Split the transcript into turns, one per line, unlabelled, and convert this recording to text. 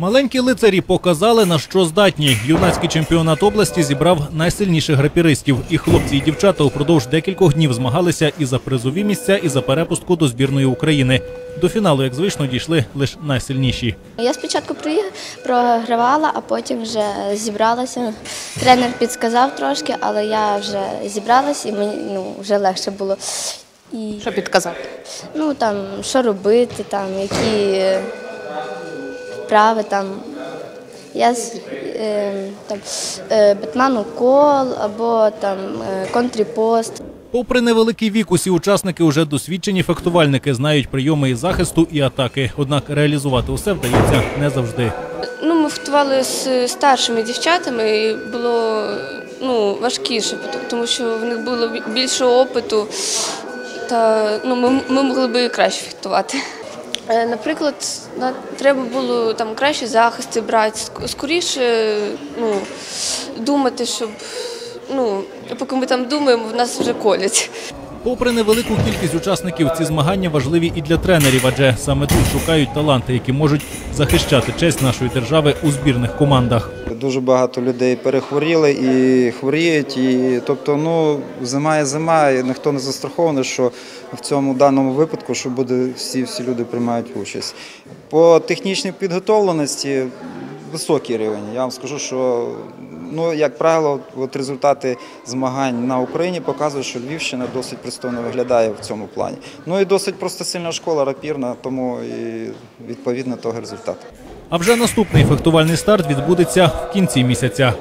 Маленькі лицарі показали, на що здатні. Юнацький чемпіонат області зібрав найсильніших грапіристів. І хлопці і дівчата упродовж декількох днів змагалися і за призові місця, і за перепустку до збірної України. До фіналу, як звично, дійшли лише найсильніші.
Я спочатку програвала, а потім вже зібралася. Тренер підсказав трошки, але я вже зібралася і мені ну, вже легше було. І
Що підказав?
ну там що робити, там які вправи там. Я з- е, там Бетман укол або там е, контріпост.
Попри невеликий вік, усі учасники уже досвідчені фехтувальники, знають прийоми і захисту, і атаки. Однак реалізувати усе вдається не завжди.
Ну, ми фехтували з старшими дівчатами, і було ну, важкіше, тому що в них було більше опиту, та ну, ми, ми могли би краще фехтувати. Е, Наприклад, на- треба було там кращі захисти брати, ск- скоріше ну, думати, щоб ну, поки ми там думаємо, в нас вже колять.
Попри невелику кількість учасників, ці змагання важливі і для тренерів, адже саме тут шукають таланти, які можуть захищати честь нашої держави у збірних командах.
Дуже багато людей перехворіли і хворіють. І, тобто, ну, зима є зима, і ніхто не застрахований, що в цьому даному випадку, що буде всі, всі люди приймають участь. По технічній підготовленості високий рівень. Я вам скажу, що ну, як правило, от результати змагань на Україні показують, що Львівщина досить пристойно виглядає в цьому плані. Ну і досить просто сильна школа рапірна, тому і відповідно того результату.
А вже наступний фехтувальний старт відбудеться в кінці місяця.